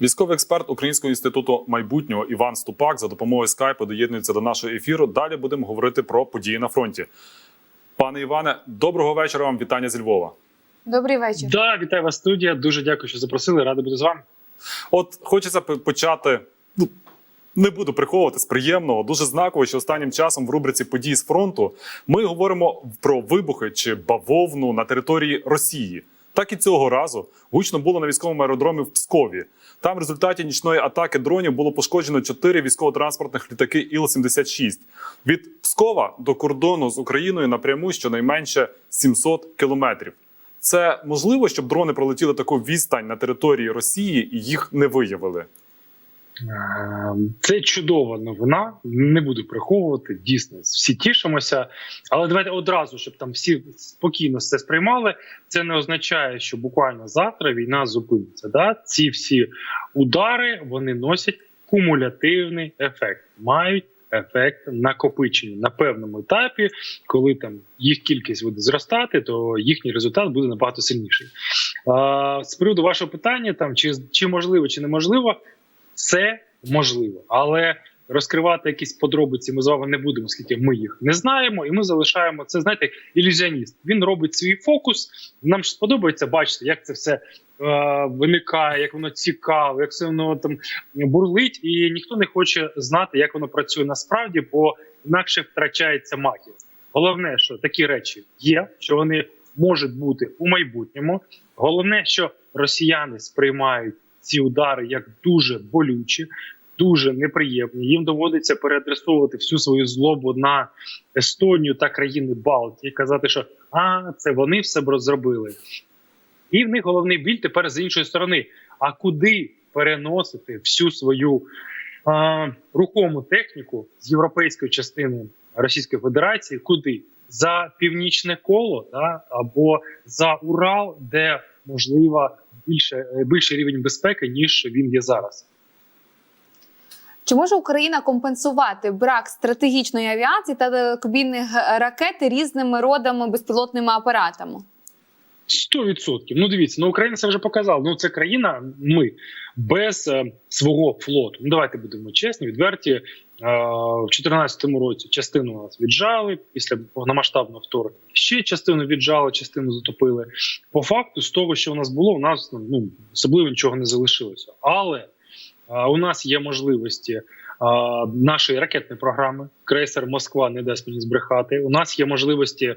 Військовий експерт Українського інституту майбутнього Іван Ступак за допомогою скайпу доєднується до нашого ефіру. Далі будемо говорити про події на фронті. Пане Іване, доброго вечора вам. Вітання зі Львова. Добрий вечір. Да, вітаю вас, студія. Дуже дякую, що запросили. Радий бути з вами. От хочеться почати. Ну, не буду приховувати з приємного. Дуже знаково, що останнім часом в рубриці події з фронту ми говоримо про вибухи чи бавовну на території Росії. Так і цього разу гучно було на військовому аеродромі в Пскові. Там в результаті нічної атаки дронів було пошкоджено чотири військово-транспортних літаки Іл-76. Від Пскова до кордону з Україною напряму щонайменше 700 кілометрів. Це можливо, щоб дрони пролетіли таку відстань на території Росії і їх не виявили. Е, Це чудова новина. Не буду приховувати. Дійсно, всі тішимося. Але давайте одразу, щоб там всі спокійно все сприймали. Це не означає, що буквально завтра війна зупиниться. Да? Ці всі удари вони носять кумулятивний ефект, мають ефект накопичення на певному етапі, коли там їх кількість буде зростати, то їхній результат буде набагато сильніший. А, з приводу вашого питання, там чи, чи можливо, чи неможливо, це можливо, але розкривати якісь подробиці ми з вами не будемо, оскільки ми їх не знаємо, і ми залишаємо це. Знаєте, ілюзіоніст. Він робить свій фокус. Нам ж сподобається бачити, як це все. е, Виникає, як воно цікаво, як все воно там бурлить, і ніхто не хоче знати, як воно працює насправді, бо інакше втрачається магія. Головне, що такі речі є, що вони можуть бути у майбутньому. Головне, що росіяни сприймають ці удари як дуже болючі, дуже неприємні. Їм доводиться переадресовувати всю свою злобу на Естонію та країни Балтії, казати, що а це вони все б зробили. І в них головний біль тепер з іншої сторони. А куди переносити всю свою а, рухому техніку з європейської частини Російської Федерації? Куди? За північне коло да? або за Урал, де можливо більше більший рівень безпеки ніж він є зараз. Чи може Україна компенсувати брак стратегічної авіації та далекобійних ракет різними родами безпілотними апаратами? Сто відсотків. Ну дивіться, ну Україна це вже показала. Ну це країна. Ми без е, свого флоту. Ну давайте будемо чесні, відверті. Е, в 2014 році частину нас віджали після повномасштабного вторгнення. Ще частину віджали, частину затопили. По факту, з того, що у нас було, у нас ну особливо нічого не залишилося. Але е, у нас є можливості нашої ракетної програми. Крейсер Москва не дасть мені збрехати. У нас є можливості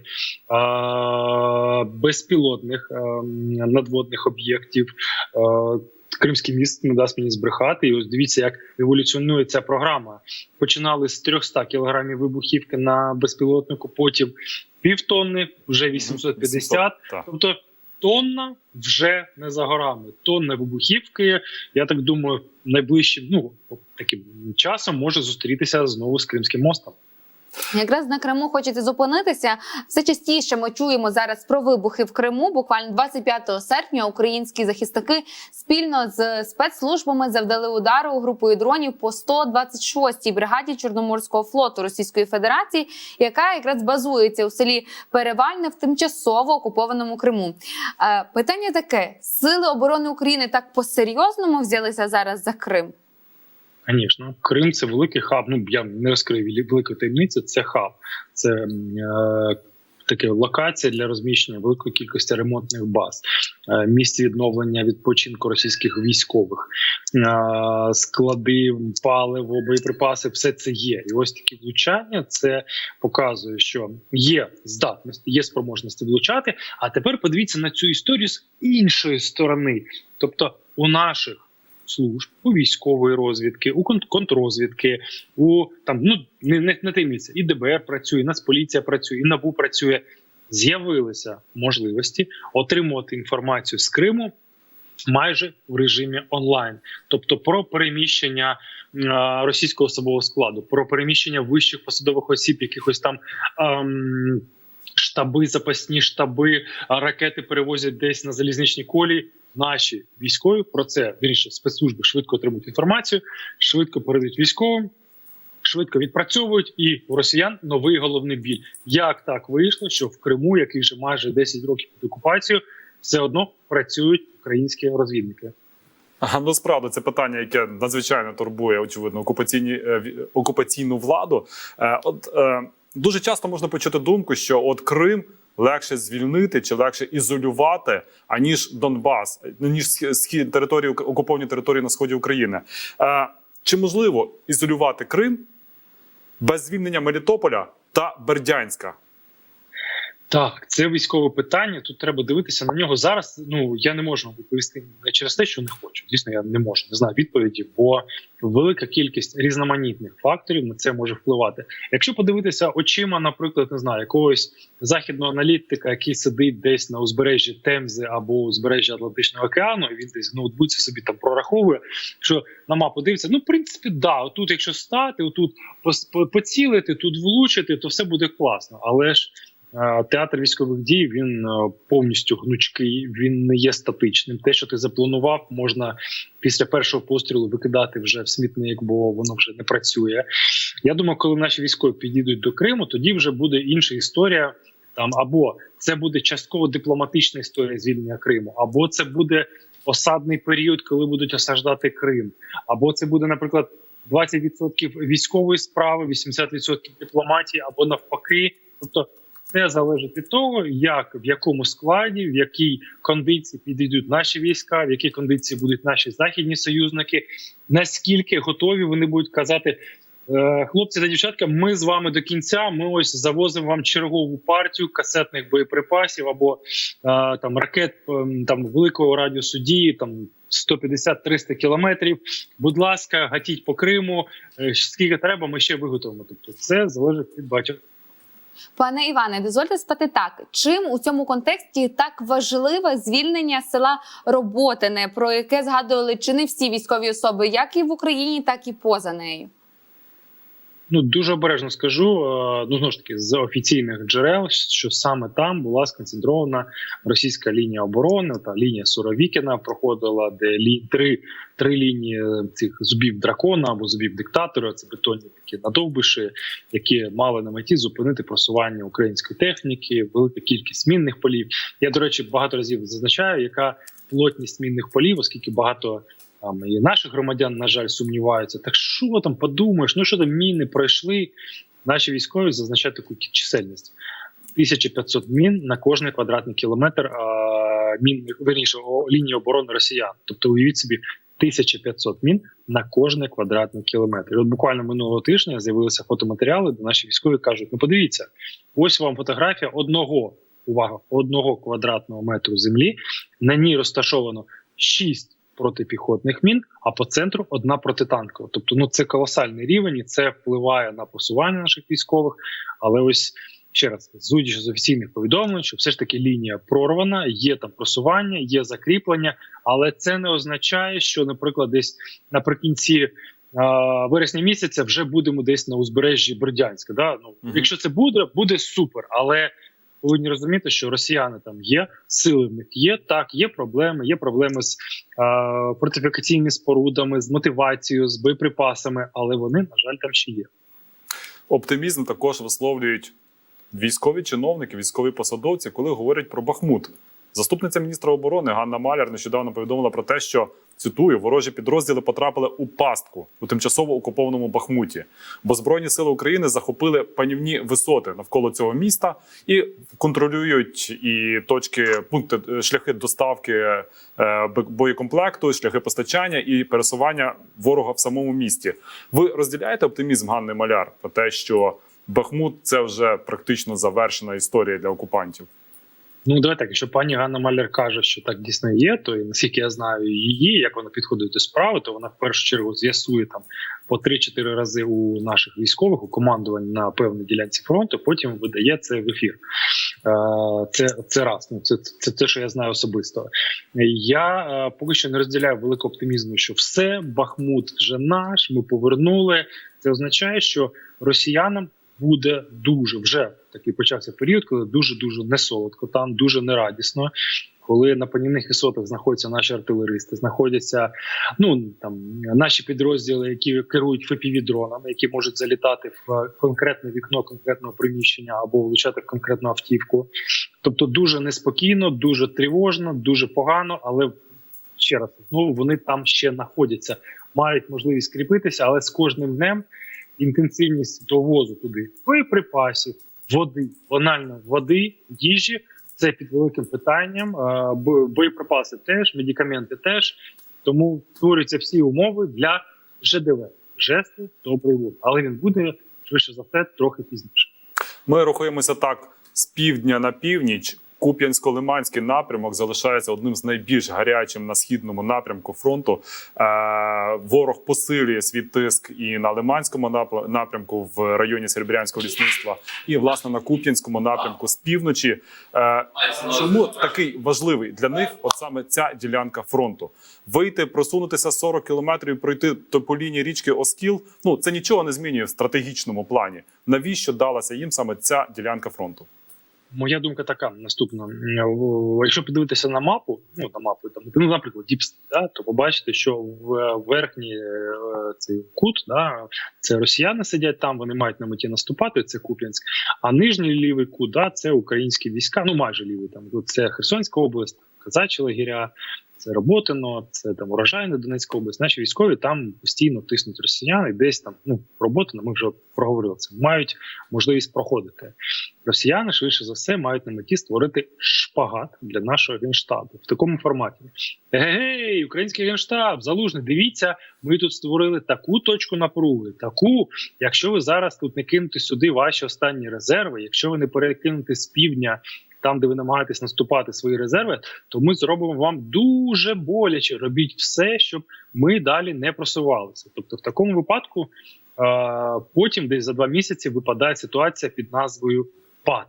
безпілотних надводних об'єктів. Кримський міст не дасть мені збрехати. І ось дивіться, як еволюціонує ця програма. Починали з 300 кілограмів вибухівки на безпілотнику, потім півтонни, вже 850. Так. Тобто тонна вже не за горами. Тонна вибухівки. Я так думаю, найближчим ну таким часом може зустрітися знову з Кримським мостом. Якраз на Криму хочете зупинитися. Все частіше ми чуємо зараз про вибухи в Криму. Буквально 25 серпня українські захисники спільно з спецслужбами завдали удару групою дронів по 126-й бригаді Чорноморського флоту Російської Федерації, яка якраз базується у селі Перевальне в тимчасово окупованому Криму. Е, Питання таке: сили оборони України так по-серйозному взялися зараз за Крим. Звісно, Крим це великий хаб. Ну я не розкрию вілі- великої таємниці. Це хаб, це е, таке локація для розміщення великої кількості ремонтних баз, е, місць відновлення відпочинку російських військових, е, склади, паливо, боєприпаси. Все це є. І ось такі влучання. Це показує, що є здатності, є спроможності влучати. А тепер подивіться на цю історію з іншої сторони, тобто у наших служб, у військової розвідки, у кон- контррозвідки, у там ну не, не, не таємниця, і ДБР працює, і Нацполіція працює, і НАБУ працює. З'явилися можливості отримувати інформацію з Криму майже в режимі онлайн, тобто про переміщення е, російського особового складу, про переміщення вищих посадових осіб, якихось там. ем, Штаби, запасні штаби, ракети перевозять десь на залізничній колії. Наші військові про це вірніше спецслужби швидко отримують інформацію, швидко передають військовим, швидко відпрацьовують. І у росіян новий головний біль. Як так вийшло, що в Криму, який вже майже 10 років під окупацією, все одно працюють українські розвідники. Ага, ну справді це питання, яке надзвичайно турбує, очевидно, окупаційні е, окупаційну владу. Е, От е, дуже часто можна почути думку, що от Крим легше звільнити чи легше ізолювати, аніж Донбас, ніж схі- схід території окуповані території на сході України. Е, Чи можливо ізолювати Крим без звільнення Мелітополя та Бердянська? Так, це військове питання. Тут треба дивитися на нього зараз. Ну я не можу відповісти не через те, що не хочу. Дійсно, я не можу, не знаю відповіді, бо велика кількість різноманітних факторів на це може впливати. Якщо подивитися очима, наприклад, не знаю, якогось західного аналітика, який сидить десь на узбережжі Темзи або узбережжі Атлантичного океану, і він десь в ноутбуці собі там прораховує. Що на мапу дивиться, ну в принципі, да, отут, якщо стати, отут поцілити, тут влучити, то все буде класно. Але ж Театр військових дій він е, повністю гнучкий, він не є статичним. Те, що ти запланував, можна після першого пострілу викидати вже в смітник, бо воно вже не працює. Я думаю, коли наші військові підійдуть до Криму, тоді вже буде інша історія. Там або це буде частково дипломатична історія звільнення Криму, або це буде осадний період, коли будуть осаждати Крим, або це буде, наприклад, 20% військової справи, 80% дипломатії, або навпаки. Тобто це залежить від того, як в якому складі, в якій кондиції підійдуть наші війська, в якій кондиції будуть наші західні союзники, наскільки готові вони будуть казати. «Е, Хлопці та дівчатка, ми з вами до кінця. Ми ось завозимо вам чергову партію касетних боєприпасів або е, там ракет ем, там великого радіусу дії, там 150-300 кілометрів. Будь ласка, гатіть по Криму. е, Скільки треба, ми ще виготовимо. Тобто, це залежить від багатьох Пане Іване, дозвольте спитати так: чим у цьому контексті так важливе звільнення села Роботине, про яке згадували чи не всі військові особи, як і в Україні, так і поза нею? Ну дуже обережно скажу. е, Ну знову ж таки з офіційних джерел, що саме там була сконцентрована російська лінія оборони. Та лінія Суровікіна проходила, де лі три, три лінії цих зубів дракона або зубів диктатора. Це бетонні такі надовбиші, які мали на меті зупинити просування української техніки, велика кількість мінних полів. Я до речі багато разів зазначаю, яка плотність мінних полів, оскільки багато там і наших громадян, на жаль, сумніваються. Так що там подумаєш? Ну що там міни пройшли? Наші військові зазначають таку чисельність: 1500 мін на кожний квадратний кілометр а, мін верніше лінії оборони росіян. Тобто, уявіть собі. 1500 мін на кожний квадратний кілометр. І От буквально минулого тижня з'явилися фотоматеріали, де наші військові кажуть: ну подивіться, ось вам фотографія одного увага, одного квадратного метру землі. На ній розташовано 6 протипіхотних мін, а по центру одна протитанкова. Тобто, ну це колосальний рівень, і це впливає на просування наших військових. Але ось ще раз, судячи з офіційних повідомлень, що все ж таки лінія прорвана, є там просування, є закріплення, але це не означає, що, наприклад, десь наприкінці. Вересня місяця вже будемо десь на узбережжі Бердянська. Да? Ну, Мгм. Якщо це буде, буде супер. Але повинні розуміти, що росіяни там є, сили в них є. Так, є проблеми. Є проблеми з е, фортифікаційними спорудами, з мотивацією, з боєприпасами, але вони, на жаль, там ще є. Оптимізм також висловлюють військові чиновники, військові посадовці, коли говорять про Бахмут. Заступниця міністра оборони Ганна Маляр нещодавно повідомила про те, що цитую, ворожі підрозділи потрапили у пастку у тимчасово окупованому Бахмуті, бо збройні сили України захопили панівні висоти навколо цього міста і контролюють і точки, пункти е, шляхи доставки е, боєкомплекту, шляхи постачання і пересування ворога в самому місті. Ви розділяєте оптимізм Ганни Маляр про те, що Бахмут це вже практично завершена історія для окупантів. Ну давай так, якщо пані Ганна Маляр каже, що так дійсно є, то і наскільки я знаю її, як вона підходить до справи, то вона в першу чергу з'ясує там по 3-4 рази у наших військових у командуванні на певній ділянці фронту. Потім видає це в ефір. Е, Це це раз. Ну це це те, що я знаю особисто. Я е, поки що не розділяю великого оптимізму, що все Бахмут вже наш. Ми повернули. Це означає, що росіянам буде дуже вже такий почався період, коли дуже дуже несолодко, там дуже нерадісно. Коли на панівних висотах знаходяться наші артилеристи, знаходяться ну там наші підрозділи, які керують fpv дронами, які можуть залітати в конкретне вікно конкретного приміщення або влучати в конкретну автівку. Тобто дуже неспокійно, дуже тривожно, дуже погано, але ще раз знову вони там ще знаходяться, мають можливість кріпитися, але з кожним днем інтенсивність довозу туди боєприпасів, води, банально води, їжі. Це під великим питанням. Боєприпаси теж, медикаменти теж. Тому створюються всі умови для ЖДВ жесту добрий вод. Але він буде швидше за все трохи пізніше. Ми рухаємося так з півдня на північ. Куп'янсько-Лиманський напрямок залишається одним з найбільш гарячим на східному напрямку фронту. Е, ворог посилює свій тиск і на Лиманському напрямку в районі Серебрянського лісництва, і власне на Куп'янському напрямку з півночі. Е, чому такий важливий для них? От саме ця ділянка фронту. Вийти, просунутися 40 кілометрів, пройти то по лінії річки Оскіл. Ну це нічого не змінює в стратегічному плані. Навіщо далася їм саме ця ділянка фронту? Моя думка така наступна: якщо подивитися на мапу, ну на мапу там, ну, наприклад, Діпс, да, то побачите, що в верхній е, цей кут, да, це росіяни сидять там, вони мають на меті наступати. Це Куп'янськ. А нижній лівий кут, да, це українські війська, ну майже лівий там. Це Херсонська область, Казачі лагеря, це Роботино, це там урожайна Донецька область. Наші військові там постійно тиснуть росіян і десь там ну Роботино, ми вже проговорили це. Мають можливість проходити. Росіяни швидше за все мають на меті створити шпагат для нашого генштабу в такому форматі. Гей, український генштаб, залужний. Дивіться, ми тут створили таку точку напруги. Таку, якщо ви зараз тут не кинете сюди ваші останні резерви, якщо ви не перекинете з півдня. Там, де ви намагаєтесь наступати свої резерви, то ми зробимо вам дуже боляче. Робіть все, щоб ми далі не просувалися. Тобто, в такому випадку е, потім, десь за два місяці, випадає ситуація під назвою ПАТ.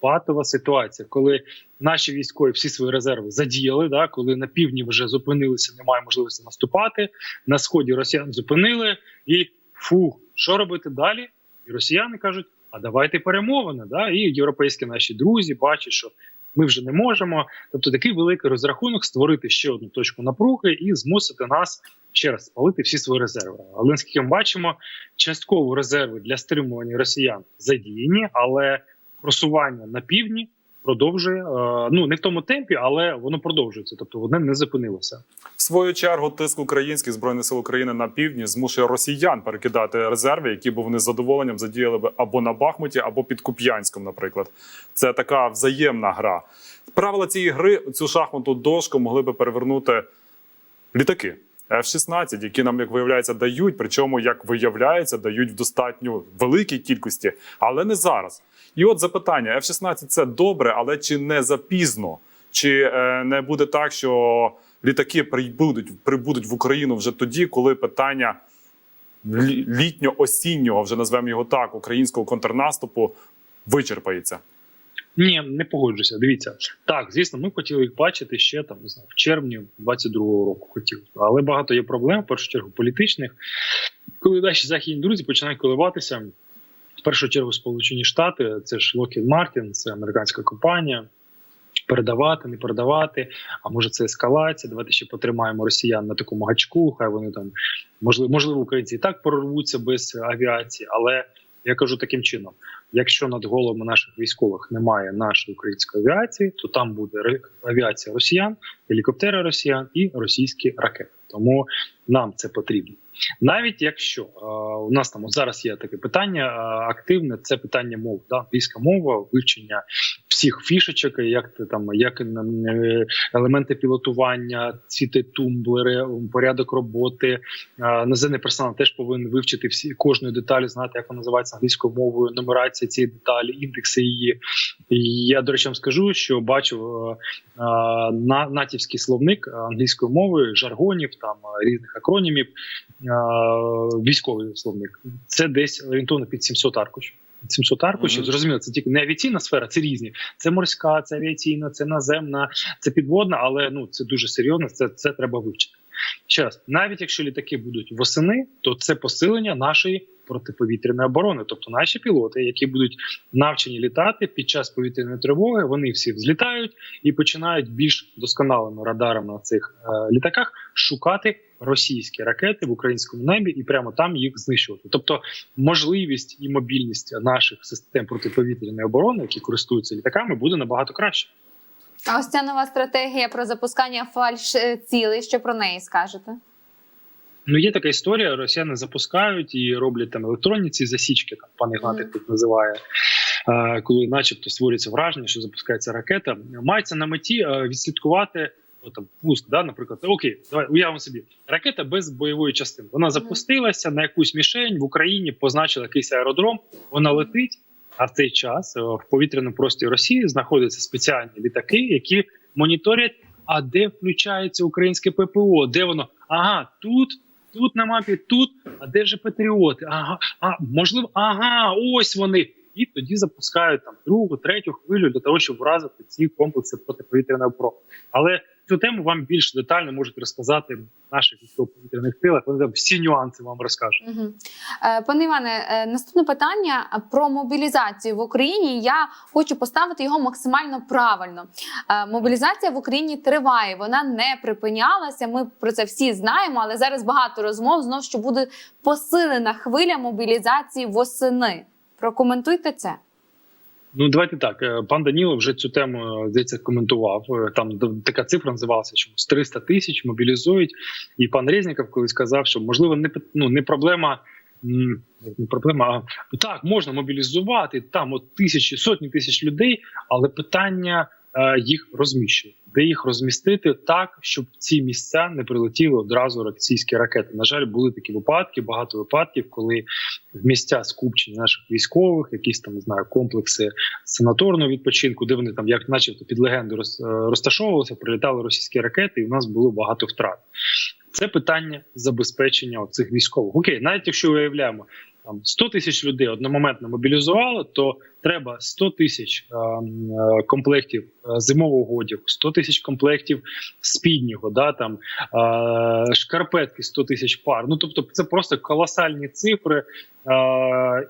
Патова ситуація, коли наші військові всі свої резерви задіяли, да, коли на півдні вже зупинилися, немає можливості наступати. На сході росіян зупинили, і фу, що робити далі? І росіяни кажуть: а давайте перемовини. Да? І європейські наші друзі бачать, що ми вже не можемо. Тобто такий великий розрахунок створити ще одну точку напруги і змусити нас ще раз спалити всі свої резерви. Але наскільки ми бачимо, частково резерви для стримування росіян задіяні, але просування на півдні продовжує е, ну не в тому темпі, але воно продовжується. Тобто воно не зупинилося. В свою чергу тиск українських збройних сил України на півдні змушує росіян перекидати резерви, які б вони з задоволенням задіяли би або на Бахмуті, або під Куп'янськом, наприклад. Це така взаємна гра. Правила цієї гри цю шахматну дошку могли би перевернути літаки. F-16, які нам, як виявляється, дають, причому, як виявляється, дають в достатньо великій кількості, але не зараз. І от запитання: F-16 це добре, але чи не запізно? Чи е, не буде так, що літаки прибудуть, прибудуть в Україну вже тоді, коли питання лі- літньо-осіннього, вже назвемо його так, українського контрнаступу вичерпається? Ні, не погоджуся. Дивіться, так, звісно, ми хотіли їх бачити ще там, не знаю, в червні 22-го року. Хотіли, але багато є проблем, в першу чергу, політичних. Коли наші західні друзі починають коливатися, в першу чергу Сполучені Штати, це ж Lockheed Martin, це американська компанія. Передавати, не передавати. А може це ескалація? Давайте ще потримаємо росіян на такому гачку. Хай вони там можливо, можливо, українці і так прорвуться без авіації, але я кажу таким чином: якщо над головами наших військових немає нашої української авіації, то там буде авіація росіян, гелікоптери росіян і російські ракети. Тому нам це потрібно. Навіть якщо е, у нас там от зараз є таке питання е, активне, це питання мов, да, англійська мова, вивчення всіх фішечок, як ти там, як е, елементи пілотування, ці тумблери, порядок роботи. Наземний персонал теж повинен вивчити всі кожної деталі, знати, як вона називається англійською мовою, нумерація цієї деталі, індекси її. Я до речі вам скажу, що на натівський словник англійської мови, жаргонів, там різних акронімів, військовий словник. Це десь орієнтовно під 700 аркушів. 700 аркушів, Мгм. зрозуміло, це тільки не авіаційна сфера, це різні. Це морська, це авіаційна, це наземна, це підводна, але ну це дуже серйозно. Це, це треба вивчити. Ще раз, навіть якщо літаки будуть восени, то це посилення нашої протиповітряної оборони. Тобто наші пілоти, які будуть навчені літати під час повітряної тривоги, вони всі взлітають і починають більш досконалими радарами на цих е, літаках шукати російські ракети в українському небі і прямо там їх знищувати. Тобто можливість і мобільність наших систем протиповітряної оборони, які користуються літаками, буде набагато краще. А ось ця нова стратегія про запускання фальш е, цілей. Що про неї скажете? Ну, є така історія: росіяни запускають і роблять там електронні ці засічки, там пан Ігнатик Мгм. тут називає, е, коли, начебто, створюється враження, що запускається ракета. Мається на меті е, відслідкувати. О, там пуск, да, наприклад, окей, давай уявимо собі ракета без бойової частини. Вона запустилася на якусь мішень в Україні, позначила якийсь аеродром. Вона летить. А в цей час е, в повітряному просторі Росії знаходяться спеціальні літаки, які моніторять, а де включається українське ППО, де воно? Ага, тут, тут на мапі, тут. А де ж патріоти? Ага, а можливо, ага, ось вони. І тоді запускають там другу, третю хвилю для того, щоб вразити ці комплекси протиповітряної оборони. Але цю тему вам більш детально можуть розказати наших військово-повітряних силах. Вони там всі нюанси вам розкажуть. Угу. Пане Іване, е, наступне питання про мобілізацію в Україні. Я хочу поставити його максимально правильно. Е, мобілізація в Україні триває, вона не припинялася. Ми про це всі знаємо, але зараз багато розмов знов, що буде посилена хвиля мобілізації восени. Прокоментуйте це. Ну давайте так. е, Пан Даніло вже цю тему е, здається коментував. Е, Там така цифра називалася, що з 300 тисяч мобілізують. І пан Резніков колись сказав, що можливо не ну, не проблема. Не проблема, а так можна мобілізувати там от тисячі, сотні тисяч людей, але питання їх розміщення, де їх розмістити так, щоб ці місця не прилетіли одразу російські ракети. На жаль, були такі випадки, багато випадків, коли в місця скупчення наших військових, якісь там не знаю, комплекси санаторного відпочинку, де вони там, як начебто під легенду е, розташовувалися, прилітали російські ракети, і в нас було багато втрат. Це питання забезпечення цих військових. Окей, навіть якщо уявляємо, там 100 тисяч людей одномоментно мобілізували, то треба 100 тисяч е, е, комплектів е, зимового одягу, 100 тисяч комплектів спіднього, да там шкарпетки 100 тисяч пар. Ну тобто, це просто колосальні цифри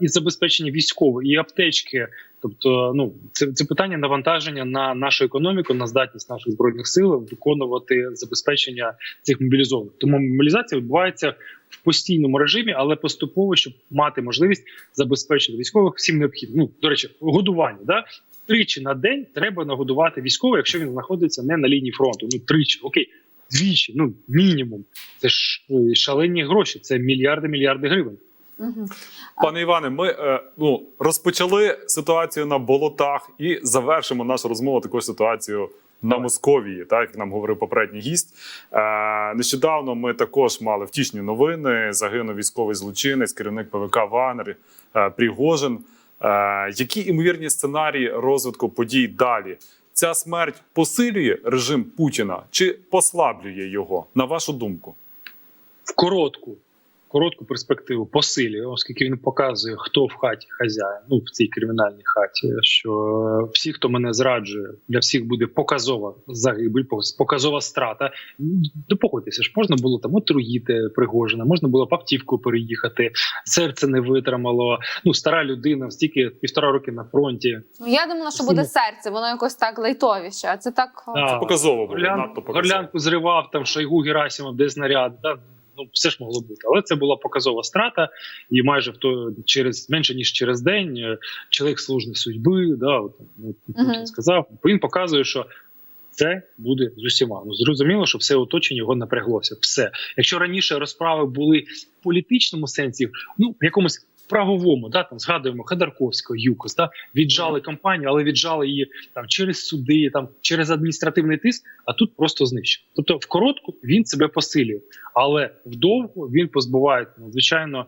і забезпечення військових, і аптечки. Тобто, ну це, це питання навантаження на нашу економіку, на здатність наших збройних сил виконувати забезпечення цих мобілізованих. Тому мобілізація відбувається в постійному режимі, але поступово, щоб мати можливість забезпечити військових всім необхідним. Ну до речі, годування да тричі на день треба нагодувати військового, якщо він знаходиться не на лінії фронту. Ну тричі, окей, двічі, ну мінімум. Це ж е, шалені гроші, це мільярди мільярди гривень. Угу. Пане Іване, ми е, ну розпочали ситуацію на болотах і завершимо нашу розмову такою ситуацією на Московії, так як нам говорив попередній гість. Е, нещодавно ми також мали втішні новини. Загинув військовий злочинець, керівник ПВК Вагнер е, Пригожин. Е, які імовірні сценарії розвитку подій далі? Ця смерть посилює режим Путіна чи послаблює його? На вашу думку? в коротку, коротку перспективу посилює, оскільки він показує, хто в хаті хазяїн, ну в цій кримінальній хаті. Що всі, хто мене зраджує, для всіх буде показова загибель, показова страта. Ну, погодьтеся ж, можна було там отруїти Пригожина, можна було б автівку переїхати, серце не витримало. Ну, стара людина, стільки півтора роки на фронті. Ну, я думала, що буде серце, воно якось так лайтовіше. А це так Да. Це показово було. Надто показово. горлянку зривав там Шойгу Герасимов, де знаряд. Да? Ну, все ж могло бути. Але це була показова страта, і майже в то через менше ніж через день е, чоловік служби судьби. Да, от, от, Мгм. сказав. Він показує, що. Це буде з усіма. Ну зрозуміло, що все оточення його напряглося. Все, якщо раніше розправи були в політичному сенсі, ну в якомусь правовому, да там згадуємо Ходорковського, ЮКОС, да віджали кампанію, але віджали її там через суди, там через адміністративний тиск. А тут просто знищив. Тобто, в коротку він себе посилює, але вдовго він позбуває надзвичайно.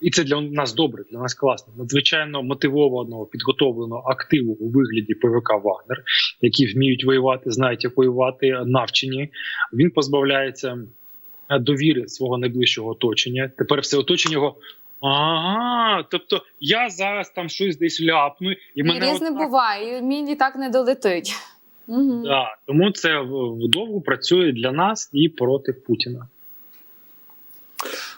І це для нас добре, для нас класно. Надзвичайно мотивованого, підготовленого активу у вигляді ПВК Вагнер, які вміють воювати, знають, як воювати, навчені. Він позбавляється е, довіри свого найближчого оточення. Тепер все оточення його. Ага, тобто я зараз там щось десь ляпну, і І мене різне отак буває, і мій літак не долетить. Угу. Да, тому це вдовго працює для нас і проти Путіна.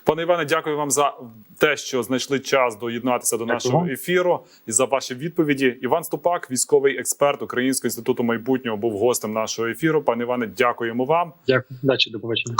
Пане Іване, дякую вам за те, що знайшли час доєднатися до Дякую нашого ефіру і за ваші відповіді. Іван Ступак, військовий експерт Українського інституту майбутнього, був гостем нашого ефіру. Пане Іване, дякуємо вам. Дякую, дачі, до побачення.